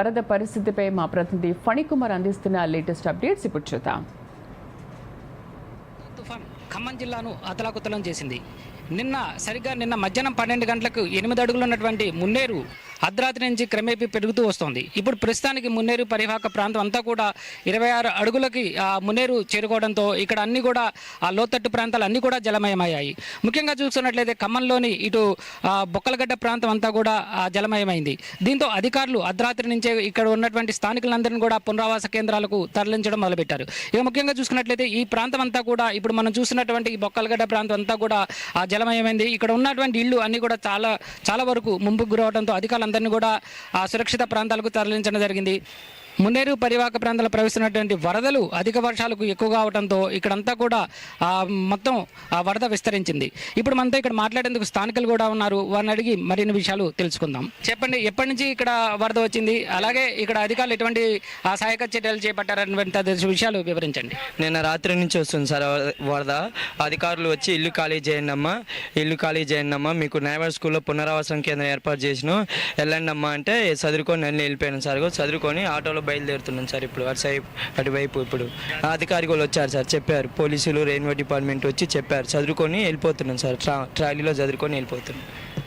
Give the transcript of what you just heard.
వరద పరిస్థితిపై మా ప్రతినిధి ఫణికుమార్ అందిస్తున్న లేటెస్ట్ అప్డేట్స్ ఇప్పుడు చూద్దాం. తుఫాన్ ఖమ్మం జిల్లాను అతలాకుతలం చేసింది. నిన్న సరిగ్గా నిన్న మధ్యాహ్నం పన్నెండు గంటలకు ఎనిమిది అడుగులు ఉన్నటువంటి మున్నేరు అర్ధరాత్రి నుంచి క్రమేపీ పెరుగుతూ వస్తోంది. ఇప్పుడు ప్రస్తుతానికి మున్నేరు పరివాహక ప్రాంతం అంతా కూడా ఇరవై ఆరు అడుగులకి మున్నేరు చేరుకోవడంతో ఇక్కడ అన్ని కూడా ఆ లోతట్టు ప్రాంతాలు అన్ని కూడా జలమయమయ్యాయి. ముఖ్యంగా చూస్తున్నట్లయితే ఖమ్మంలోని ఇటు బొక్కలగడ్డ ప్రాంతం అంతా కూడా జలమయమైంది. దీంతో అధికారులు అర్ధరాత్రి నుంచే ఇక్కడ ఉన్నటువంటి స్థానికులందరినీ కూడా పునరావాస కేంద్రాలకు తరలించడం మొదలుపెట్టారు. ఇక ముఖ్యంగా చూసుకున్నట్లయితే ఈ ప్రాంతం అంతా కూడా ఇప్పుడు మనం చూసినటువంటి ఈ బొక్కలగడ్డ ప్రాంతం అంతా కూడా జలమయమైంది. ఇక్కడ ఉన్నటువంటి ఇళ్ళు అన్ని కూడా చాలా చాలా వరకు ముంపుకు గురవడంతో అధికారులందరినీ కూడా ఆ సురక్షిత ప్రాంతాలకు తరలించడం జరిగింది. మున్నేరు పరివాహక ప్రాంతాల ప్రవేశించినటువంటి వరదలు అధిక వర్షాలకు ఎక్కువగా అవడంతో ఇక్కడంతా కూడా మొత్తం ఆ వరద విస్తరించింది. ఇప్పుడు మనతో ఇక్కడ మాట్లాడేందుకు స్థానికులు కూడా ఉన్నారు. వారిని అడిగి మరిన్ని విషయాలు తెలుసుకుందాం. చెప్పండి ఎప్పటి నుంచి ఇక్కడ వరద వచ్చింది? అలాగే ఇక్కడ అధికారులు ఎటువంటి ఆ సహాయక చర్యలు చేపట్టారనేటువంటి విషయాలు వివరించండి. నిన్న రాత్రి నుంచి వస్తుంది సార్ వరద. అధికారులు వచ్చి ఇల్లు ఖాళీ చేయండి అమ్మా. ఇల్లు ఖాళీ చేయండి అమ్మా. మీకు న్యాయవాడ స్కూల్లో పునరావాసం కేంద్రం ఏర్పాటు చేసిన. వెళ్ళండి అమ్మా అంటే చదువుకొని నన్ను వెళ్ళిపోయాను సార్. చదువుకొని ఆటోలో బయలుదేరుతున్నాను సార్ ఇప్పుడు. అటు అటువైపు ఇప్పుడు. అధికారికులు వచ్చారు సార్ చెప్పారు. పోలీసులు రెయిన్వే డిపార్ట్మెంట్ వచ్చి చెప్పారు. చదువుకొని వెళ్ళిపోతున్నాను సార్. ట్రా ట్రాలీలో చదువుకొని వెళ్ళిపోతున్నాం.